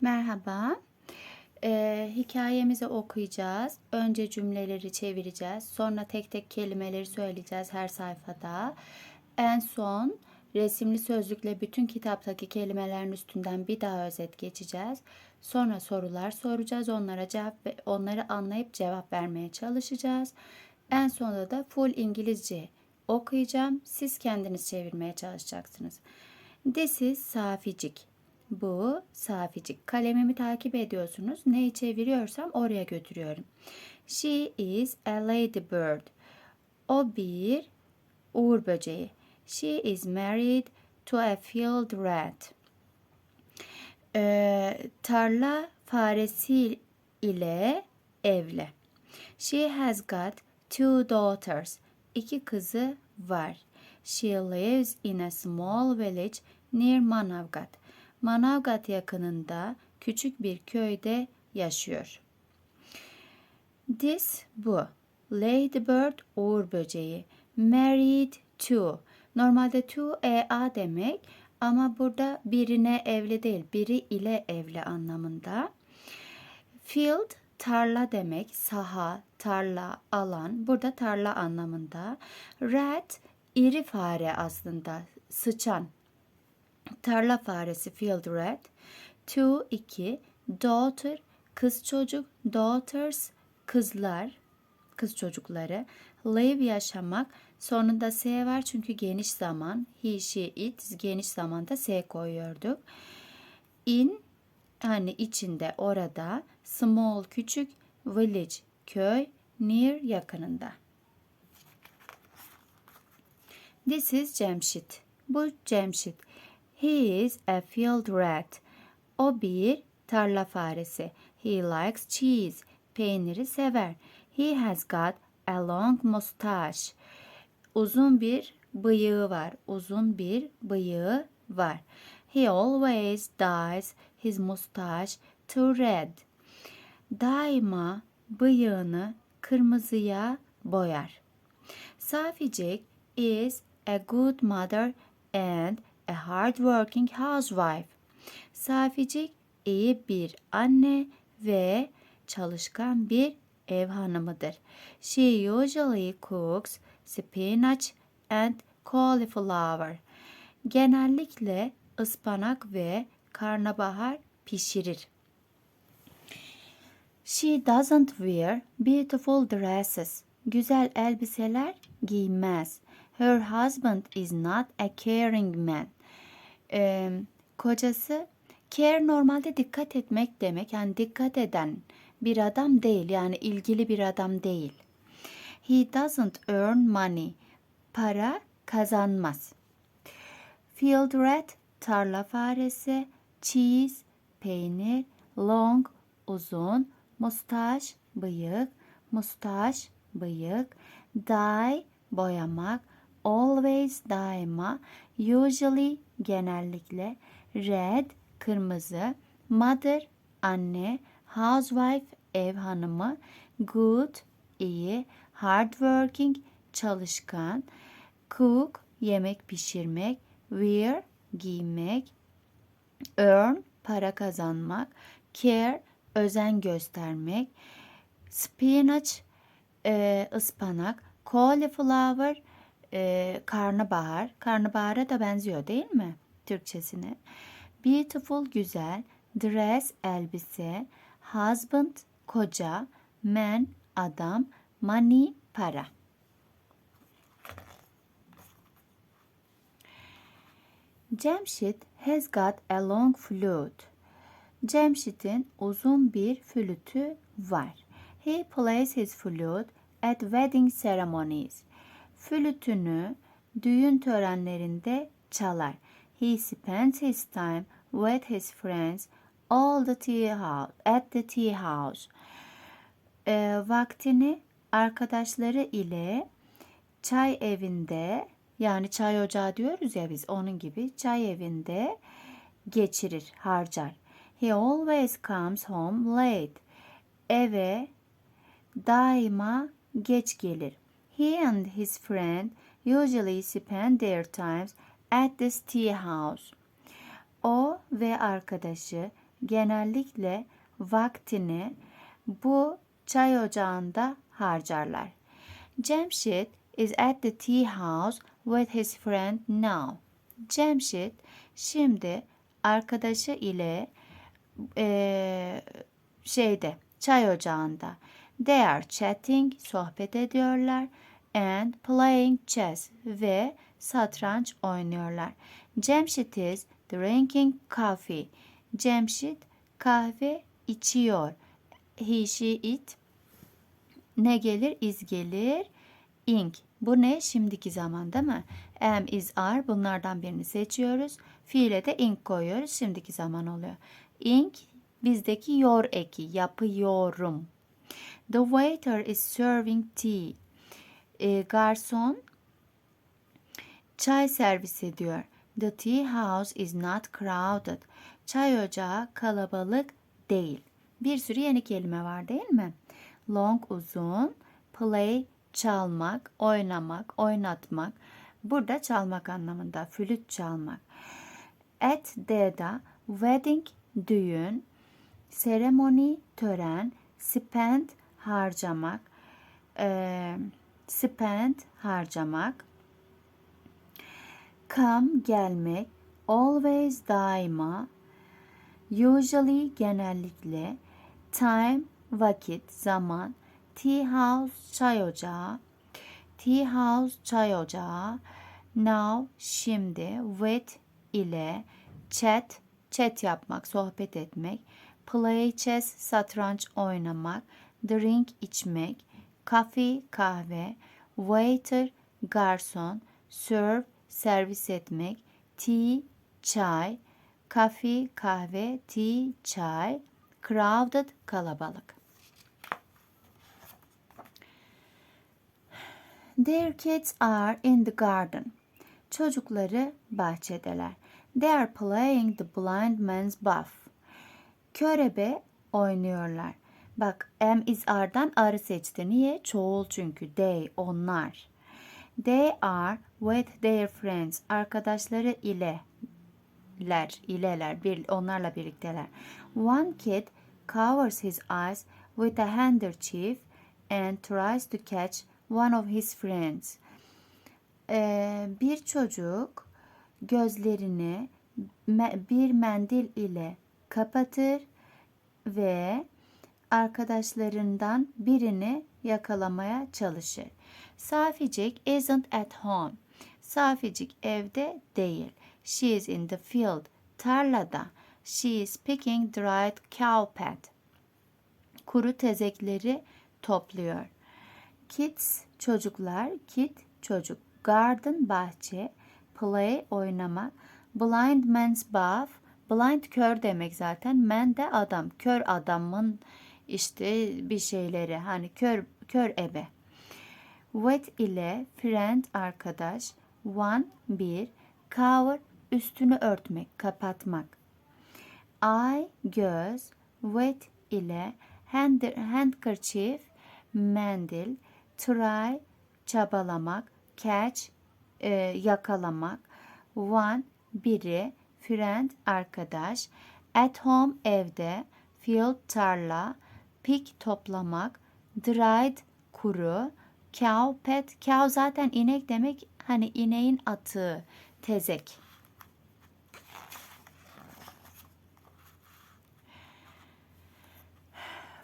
Merhaba. Ee, hikayemizi okuyacağız. Önce cümleleri çevireceğiz. Sonra tek tek kelimeleri söyleyeceğiz her sayfada. En son resimli sözlükle bütün kitaptaki kelimelerin üstünden bir daha özet geçeceğiz. Sonra sorular soracağız. Onlara cevap onları anlayıp cevap vermeye çalışacağız. En sonunda da full İngilizce okuyacağım. Siz kendiniz çevirmeye çalışacaksınız. This is Saficik. Bu saficik. Kalemimi takip ediyorsunuz. Neyi çeviriyorsam oraya götürüyorum. She is a ladybird. O bir uğur böceği. She is married to a field rat. Ee, tarla faresi ile evli. She has got two daughters. İki kızı var. She lives in a small village near Manavgat. Manavgat yakınında küçük bir köyde yaşıyor. This bu. Ladybird uğur böceği. Married to. Normalde to ea demek ama burada birine evli değil, biri ile evli anlamında. Field tarla demek, saha, tarla, alan. Burada tarla anlamında. Rat iri fare aslında, sıçan. Tarla faresi field rat. Two iki daughter kız çocuk daughters kızlar kız çocukları live yaşamak sonunda s var çünkü geniş zaman he she it geniş zamanda s koyuyorduk. In hani içinde orada small küçük village köy near yakınında. This is Cemşit. Bu Cemşit. He is a field rat. O bir tarla faresi. He likes cheese. Peyniri sever. He has got a long mustache. Uzun bir bıyığı var. Uzun bir bıyığı var. He always dyes his mustache to red. Daima bıyığını kırmızıya boyar. Saficik is a good mother and a hardworking housewife. Saficik iyi bir anne ve çalışkan bir ev hanımıdır. She usually cooks spinach and cauliflower. Genellikle ıspanak ve karnabahar pişirir. She doesn't wear beautiful dresses. Güzel elbiseler giymez. Her husband is not a caring man. Ee, kocası care normalde dikkat etmek demek. Yani dikkat eden bir adam değil. Yani ilgili bir adam değil. He doesn't earn money. Para kazanmaz. Field rat tarla faresi, cheese peynir, long uzun, mustache bıyık, mustache bıyık, dye boyamak, always daima, usually genellikle, red kırmızı, mother anne, housewife ev hanımı, good iyi, hardworking çalışkan, cook yemek pişirmek, wear giymek, earn para kazanmak, care özen göstermek, spinach e, ıspanak, cauliflower e, karnabahar, karnabahara da benziyor değil mi Türkçesine? Beautiful güzel, dress elbise, husband koca, man adam, money para. Cemşit has got a long flute. Cemşit'in uzun bir flütü var. He plays his flute at wedding ceremonies. Flütünü düğün törenlerinde çalar. He spends his time with his friends all the tea house, at the tea house. E, vaktini arkadaşları ile çay evinde yani çay ocağı diyoruz ya biz onun gibi çay evinde geçirir, harcar. He always comes home late. Eve daima geç gelir. He and his friend usually spend their times at this tea house. O ve arkadaşı genellikle vaktini bu çay ocağında harcarlar. Cemşit is at the tea house with his friend now. Cemşit şimdi arkadaşı ile eee, şeyde çay ocağında. They are chatting, sohbet ediyorlar and playing chess ve satranç oynuyorlar. Cemşit is drinking coffee. Cemşit kahve içiyor. He, she, it ne gelir? Is gelir. Ing. Bu ne? Şimdiki zaman değil mi? Am, is, are bunlardan birini seçiyoruz. Fiile de ing koyuyoruz. Şimdiki zaman oluyor. Ing bizdeki yor eki. Yapıyorum. The waiter is serving tea. E, garson çay servis ediyor. The tea house is not crowded. Çay ocağı kalabalık değil. Bir sürü yeni kelime var değil mi? Long uzun, play çalmak, oynamak, oynatmak. Burada çalmak anlamında, flüt çalmak. At the'da wedding düğün, seremoni tören, spend harcamak, eee, spend harcamak, come gelmek, always daima, usually genellikle, time vakit, zaman, tea house çay ocağı, tea house çay ocağı, now şimdi, with ile, chat chat yapmak, sohbet etmek, play chess satranç oynamak, drink içmek, coffee kahve, waiter garson, serve servis etmek, tea çay, coffee kahve, tea çay, crowded kalabalık. Their kids are in the garden. Çocukları bahçedeler. They are playing the blind man's buff. Körebe oynuyorlar. Bak am is are'dan arı seçti. Niye? Çoğul çünkü. They, onlar. They are with their friends. Arkadaşları ile ler, ileler, bir, onlarla birlikteler. One kid covers his eyes with a handkerchief and tries to catch one of his friends. Ee, bir çocuk gözlerini bir mendil ile kapatır ve arkadaşlarından birini yakalamaya çalışır. Saficik isn't at home. Saficik evde değil. She is in the field. Tarlada. She is picking dried cowpea. Kuru tezekleri topluyor. Kids çocuklar, kid çocuk. Garden bahçe, play oynamak, blind man's bath, blind kör demek zaten, man de adam, kör adamın işte bir şeyleri hani kör kör ebe. With ile friend arkadaş, one bir, cover üstünü örtmek, kapatmak. Eye göz, with ile hand, handkerchief mendil, try çabalamak, catch e, yakalamak, one biri, friend arkadaş, at home evde, field tarla, pick toplamak, dried kuru, cow pet, cow zaten inek demek hani ineğin atığı, tezek.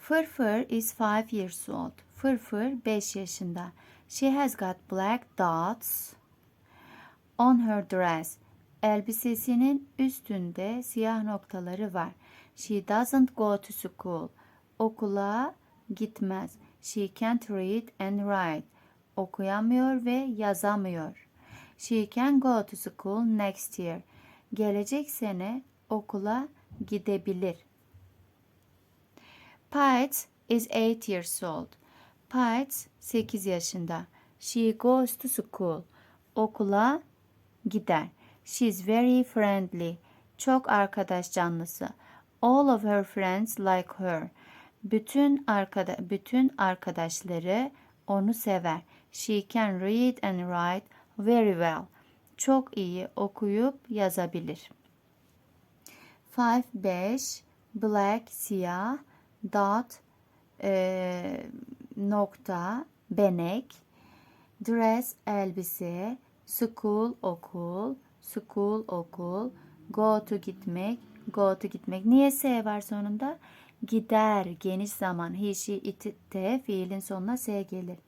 Fırfır is five years old. Fırfır 5 yaşında. She has got black dots on her dress. Elbisesinin üstünde siyah noktaları var. She doesn't go to school. Okula gitmez. She can't read and write. Okuyamıyor ve yazamıyor. She can go to school next year. Gelecek sene okula gidebilir. Pites is 8 years old. Pites 8 yaşında. She goes to school. Okula gider. She's very friendly. Çok arkadaş canlısı. All of her friends like her. Bütün arkada bütün arkadaşları onu sever. She can read and write very well. Çok iyi okuyup yazabilir. 5 5 black siyah, dot e, nokta benek, dress elbise, school okul, school okul, go to gitmek, go to gitmek. Niye S var sonunda? Gider geniş zaman. He, she, it, de fiilin sonuna S gelir.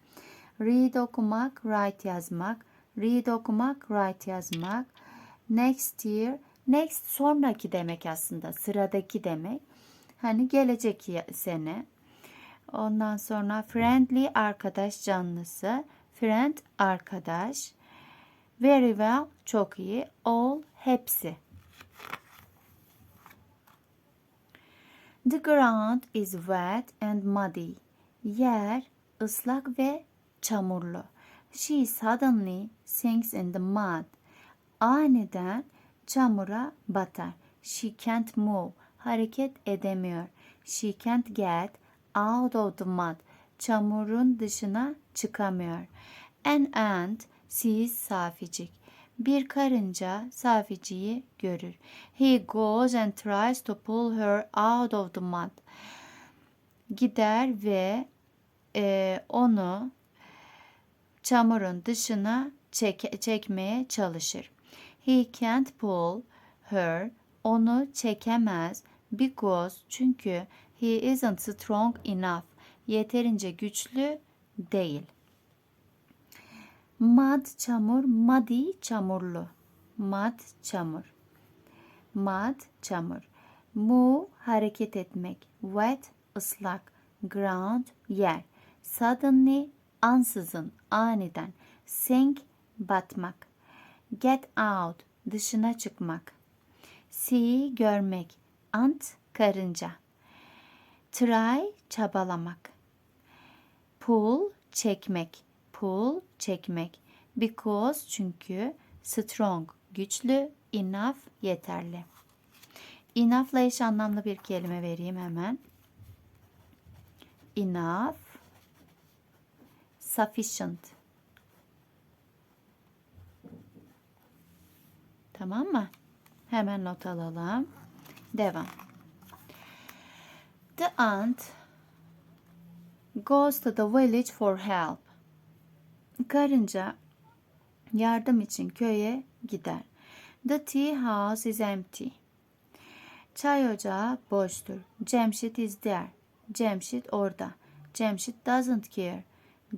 Read okumak, write yazmak. Read okumak, write yazmak. Next year, next sonraki demek aslında. Sıradaki demek. Hani gelecek sene. Ondan sonra friendly arkadaş canlısı. Friend arkadaş. Very well çok iyi. All hepsi. The ground is wet and muddy. Yer ıslak ve çamurlu. She suddenly sinks in the mud. Aniden çamura batar. She can't move. Hareket edemiyor. She can't get out of the mud. Çamurun dışına çıkamıyor. An ant sees saficik. Bir karınca saficiyi görür. He goes and tries to pull her out of the mud. Gider ve e, onu çamurun dışına çek- çekmeye çalışır. He can't pull her. Onu çekemez because çünkü he isn't strong enough. Yeterince güçlü değil. Mud çamur, muddy çamurlu. Mud çamur. Mud çamur. Move hareket etmek. Wet ıslak. Ground yer. Suddenly ansızın aniden. Sink batmak. Get out dışına çıkmak. See görmek. Ant karınca. Try çabalamak. Pull çekmek. Pull çekmek. Because çünkü strong güçlü, enough yeterli. Enough'la eş anlamlı bir kelime vereyim hemen. Enough sufficient. Tamam mı? Hemen not alalım. Devam. The ant goes to the village for help. Karınca yardım için köye gider. The tea house is empty. Çay ocağı boştur. Cemşit is there. Cemşit orada. Cemşit doesn't care.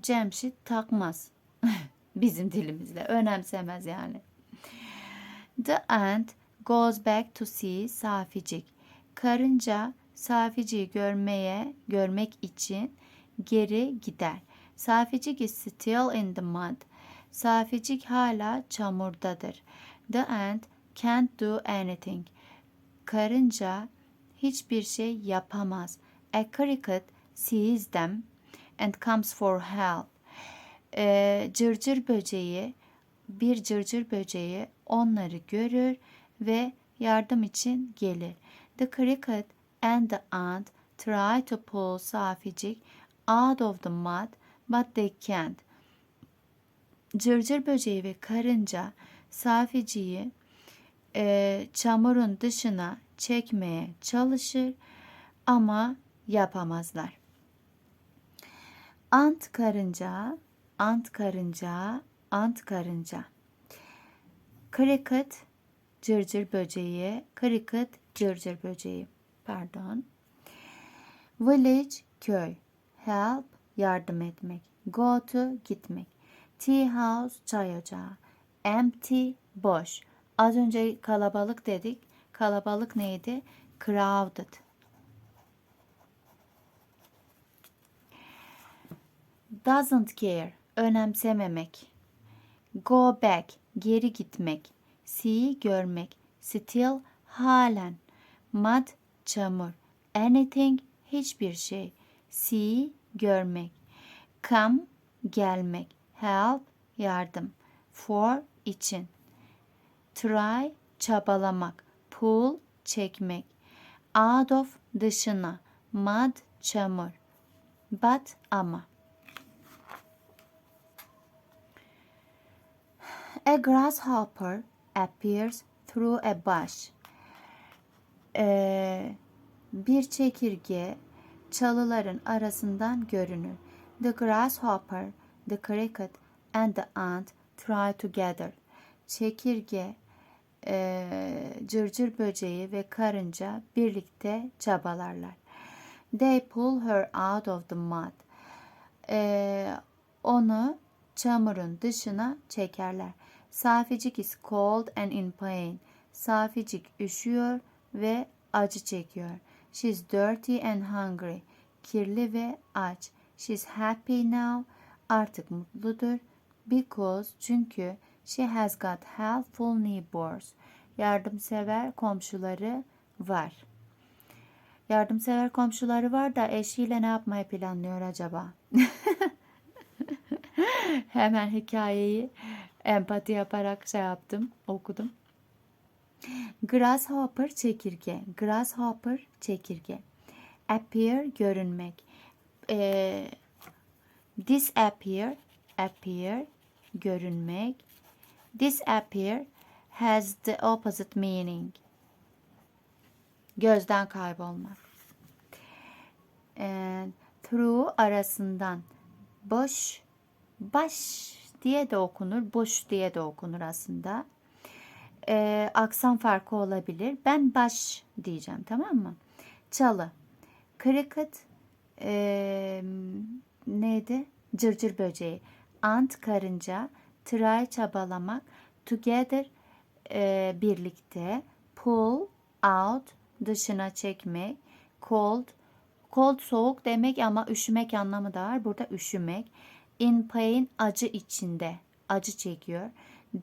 Cemşit takmaz. Bizim dilimizle önemsemez yani. The ant goes back to see Saficik. Karınca Safici'yi görmeye, görmek için geri gider. Saficik is still in the mud. Saficik hala çamurdadır. The ant can't do anything. Karınca hiçbir şey yapamaz. A cricket sees them and comes for help. Ee, cırcır böceği, bir cırcır böceği onları görür ve yardım için gelir. The cricket and the ant try to pull Saficik out of the mud but they can't. Cırcır böceği ve karınca Safici'yi e, çamurun dışına çekmeye çalışır ama yapamazlar. Ant karınca, ant karınca, ant karınca. Cricket cırcır böceği, cricket cırcır böceği. Pardon. Village köy. Help yardım etmek. Go to gitmek. Tea house çay ocağı. Empty boş. Az önce kalabalık dedik. Kalabalık neydi? Crowded. Doesn't care. Önemsememek. Go back. Geri gitmek. See görmek. Still halen. Mud çamur. Anything hiçbir şey. See görmek. Come gelmek. Help yardım. For için. Try çabalamak. Pull çekmek. Out of dışına. Mud çamur. But ama. A grasshopper appears through a bush. Ee, Bir çekirge çalıların arasından görünür. The grasshopper, the cricket and the ant try together. Çekirge, eee, cırcır böceği ve karınca birlikte çabalarlar. They pull her out of the mud. Eee, onu çamurun dışına çekerler. Saficik is cold and in pain. Saficik üşüyor ve acı çekiyor. She's dirty and hungry. Kirli ve aç. She's happy now. Artık mutludur. Because çünkü she has got helpful neighbors. Yardımsever komşuları var. Yardımsever komşuları var da eşiyle ne yapmayı planlıyor acaba? Hemen hikayeyi empati yaparak şey yaptım, okudum. Grasshopper çekirge. Grasshopper çekirge. Appear görünmek. Ee, disappear appear görünmek. Disappear has the opposite meaning. Gözden kaybolmak. And through arasından boş baş diye de okunur, boş diye de okunur aslında. Ee, aksan farkı olabilir. Ben baş diyeceğim tamam mı? Çalı. Cricket ee, neydi? Cırcır böceği. Ant karınca. Try çabalamak. Together ee, birlikte. Pull out dışına çekmek. Cold Cold soğuk demek ama üşümek anlamı da var. Burada üşümek. In pain acı içinde. Acı çekiyor.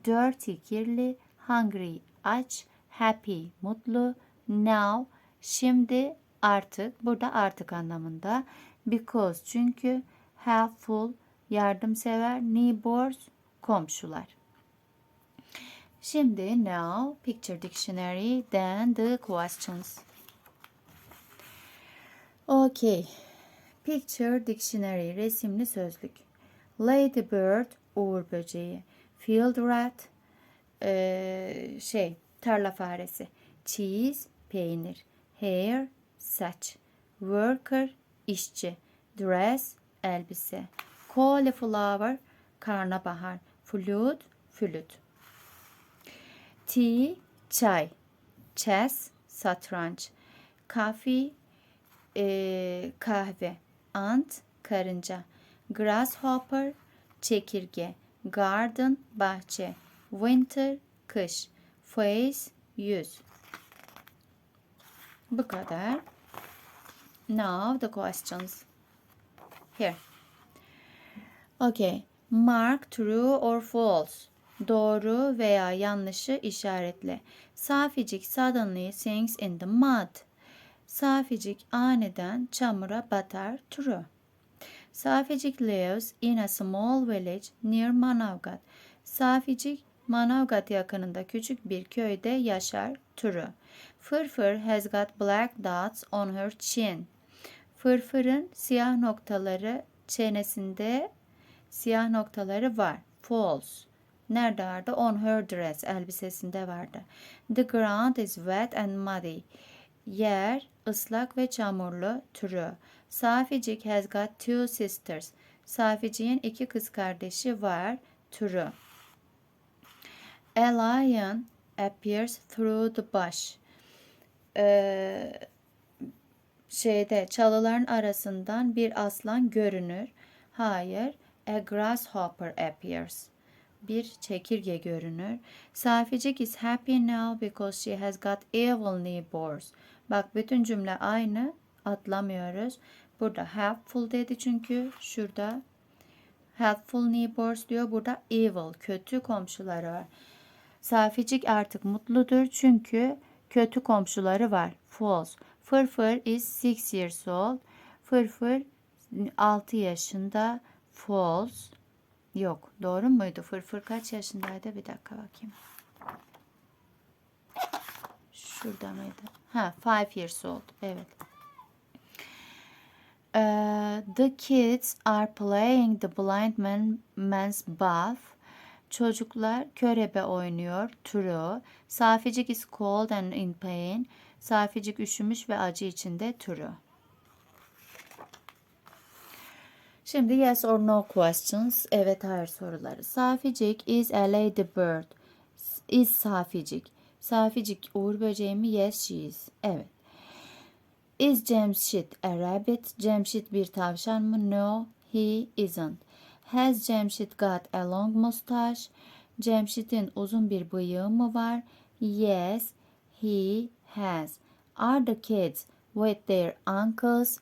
Dirty kirli. Hungry aç. Happy mutlu. Now şimdi artık. Burada artık anlamında. Because çünkü. Helpful yardımsever. Neighbors komşular. Şimdi now picture dictionary then the questions. Okay. Picture dictionary resimli sözlük. Ladybird uğur böceği. Field rat eee, şey tarla faresi. Cheese peynir. Hair saç. Worker işçi. Dress elbise. Cauliflower karnabahar. Flute flüt. Tea çay. Chess satranç. Coffee e, kahve, ant, karınca, grasshopper, çekirge, garden, bahçe, winter, kış, face, yüz. Bu kadar. Now the questions. Here. Okay. Mark true or false. Doğru veya yanlışı işaretle. Saficik suddenly sinks in the mud. Saficik aniden çamura batar true. Saficik lives in a small village near Manavgat. Saficik Manavgat yakınında küçük bir köyde yaşar true. Fırfır has got black dots on her chin. Fırfırın siyah noktaları çenesinde siyah noktaları var. False. Nerede vardı? On her dress. Elbisesinde vardı. The ground is wet and muddy. Yer ıslak ve çamurlu. True. Saficik has got two sisters. Saficik'in iki kız kardeşi var. True. A lion appears through the bush. Ee, şeyde çalıların arasından bir aslan görünür. Hayır. A grasshopper appears. Bir çekirge görünür. Saficik is happy now because she has got evil neighbors. Bak bütün cümle aynı. Atlamıyoruz. Burada helpful dedi çünkü şurada helpful neighbors diyor. Burada evil, kötü komşuları var. Saficik artık mutludur çünkü kötü komşuları var. False. Fırfır is 6 years old. Fırfır 6 yaşında. False. Yok. Doğru muydu? Fırfır kaç yaşındaydı? Bir dakika bakayım. Şurada mıydı? Ha, 5 years old. Evet. Uh, the kids are playing the blind man, man's bath. Çocuklar körebe oynuyor. True. Saficik is cold and in pain. Saficik üşümüş ve acı içinde true. Şimdi yes or no questions. Evet hayır soruları. Saficik is a ladybird. Is Saficik. Saficik uğur böceği mi? Yes she is. Evet. Is Cemşit a rabbit? Cemşit bir tavşan mı? No, he isn't. Has Cemşit got a long mustache? Cemşit'in uzun bir bıyığı mı var? Yes, he has. Are the kids with their uncles?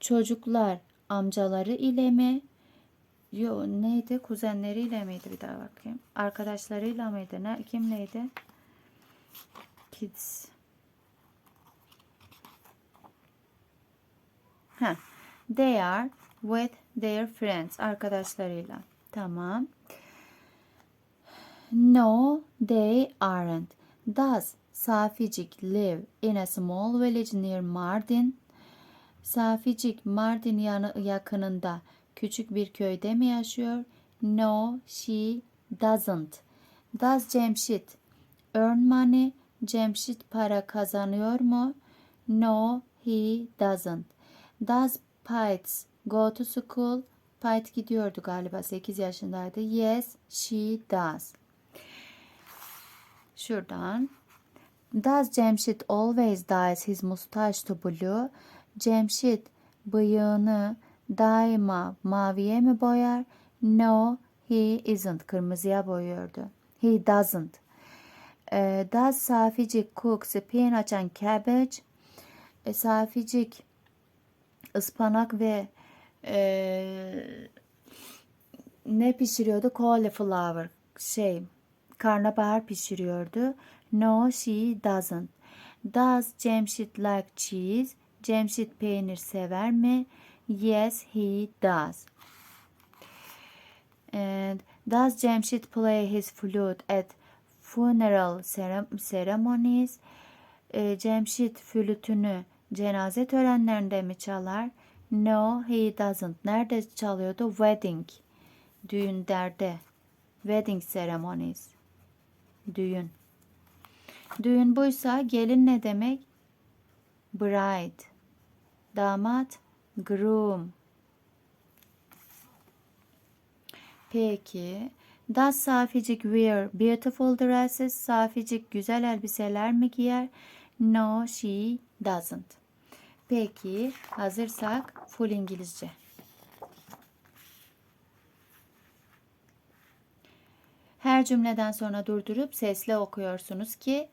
Çocuklar amcaları ile mi? Yo neydi? Kuzenleriyle miydi? Bir daha bakayım. Arkadaşlarıyla mıydı? Ne? Kimleydi? Kids. Ha. They are with their friends. Arkadaşlarıyla. Tamam. No, they aren't. Does Saficik live in a small village near Mardin? Saficik Mardin yanı yakınında küçük bir köyde mi yaşıyor? No, she doesn't. Does Cemşit earn money? Cemşit para kazanıyor mu? No, he doesn't. Does Pites go to school? Pite gidiyordu galiba 8 yaşındaydı. Yes, she does. Şuradan. Does Cemşit always dyes his mustache to blue? Cemşit bıyığını daima maviye mi boyar? No, he isn't. Kırmızıya boyuyordu. He doesn't. Ee, does Saficik cook spinach and cabbage? E, ıspanak ve e, ne pişiriyordu? Cauliflower şey karnabahar pişiriyordu. No, she doesn't. Does Cemşit like cheese? Cemşit peynir sever mi? Yes, he does. And does Cemşit play his flute at funeral cere- ceremonies? E, Cemşit flütünü cenaze törenlerinde mi çalar? No, he doesn't. Nerede çalıyordu? Wedding. Düğünlerde. Wedding ceremonies. Düğün. Düğün buysa gelin ne demek? Bride. Damat. Groom. Peki. Does Saficik wear beautiful dresses? Saficik güzel elbiseler mi giyer? No, she doesn't. Peki, hazırsak full İngilizce. Her cümleden sonra durdurup sesle okuyorsunuz ki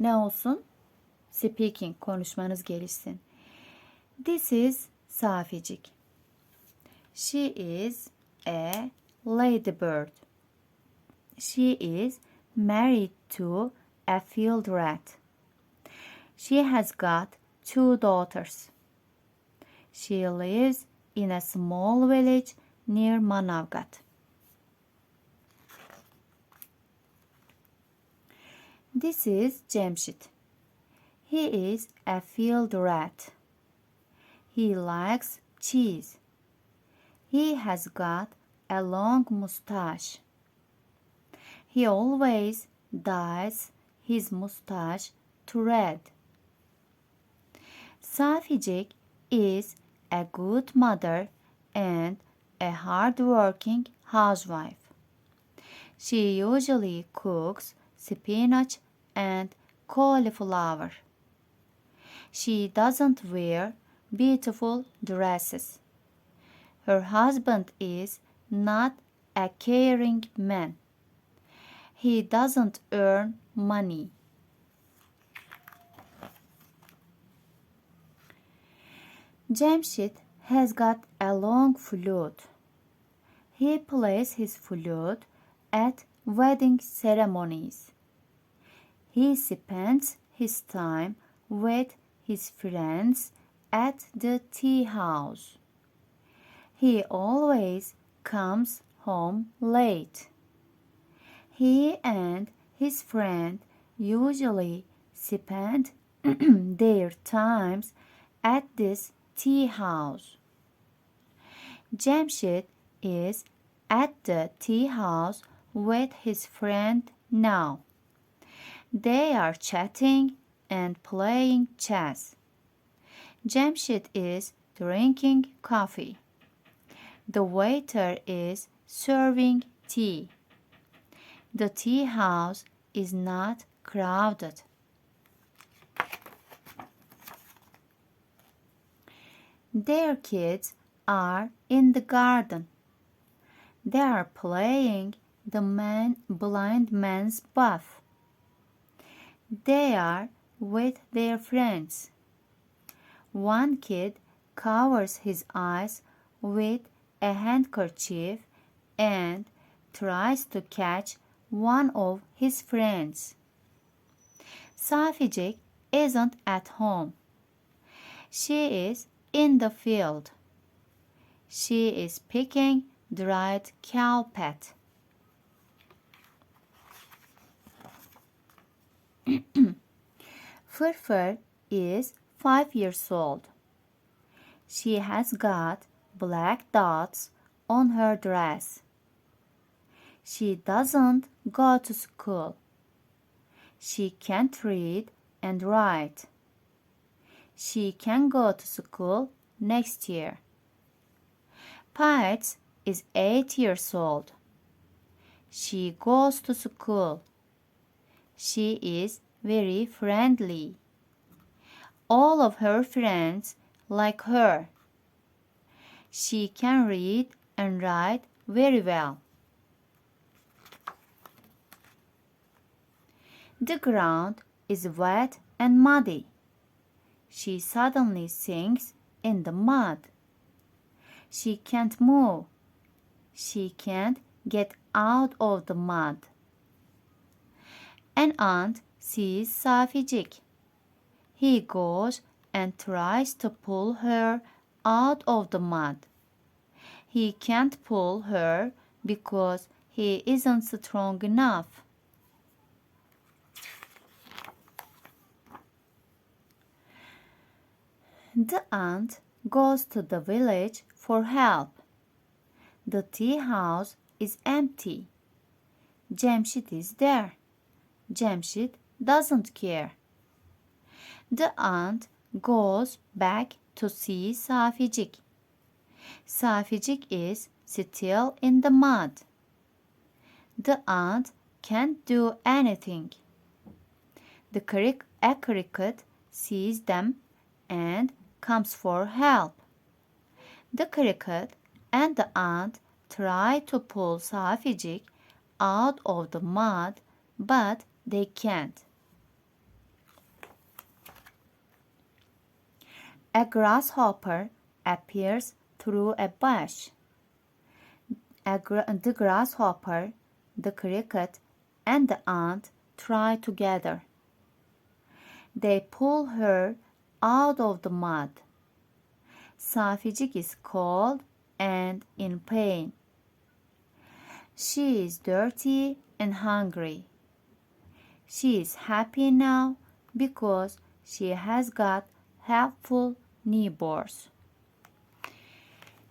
ne olsun? Speaking, konuşmanız gelişsin. This is Saficik. She is a ladybird. She is married to a field rat. She has got two daughters. She lives in a small village near Manavgat. This is Cemşit. He is a field rat. He likes cheese. He has got a long mustache. He always dyes his mustache to red. Saficik is a good mother and a hard-working housewife. She usually cooks spinach and cauliflower. She doesn't wear beautiful dresses. Her husband is not a caring man. He doesn't earn money. Jamshid has got a long flute. He plays his flute at wedding ceremonies. He spends his time with his friends at the tea house. He always comes home late. He and his friend usually spend their times at this tea house. Jamshid is at the tea house with his friend now. They are chatting and playing chess. Jamshid is drinking coffee. The waiter is serving tea. The tea house is not crowded. Their kids are in the garden. They are playing the man blind man's buff. They are with their friends. One kid covers his eyes with a handkerchief and tries to catch one of his friends. Saficik isn't at home. She is in the field. She is picking dried cowpat. Fırfır is five years old. She has got black dots on her dress. She doesn't go to school. She can't read and write. She can go to school next year. Pites is eight years old. She goes to school. She is very friendly. All of her friends like her. She can read and write very well. The ground is wet and muddy. She suddenly sinks in the mud. She can't move. She can't get out of the mud. An ant sees Saficik. He goes and tries to pull her out of the mud. He can't pull her because he isn't strong enough. The ant goes to the village for help. The tea house is empty. Jamshid is there. Jamshid doesn't care. The ant goes back to see Saficik. Saficik is still in the mud. The ant can't do anything. The crick, a cricket sees them and comes for help. The cricket and the ant try to pull Saficik out of the mud, but they can't. A grasshopper appears through a bush. A the grasshopper, the cricket, and the ant try together. They pull her out of the mud. Saficik is cold and in pain. She is dirty and hungry. She is happy now because she has got helpful neighbors.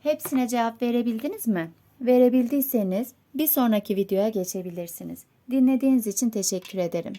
Hepsine cevap verebildiniz mi? Verebildiyseniz bir sonraki videoya geçebilirsiniz. Dinlediğiniz için teşekkür ederim.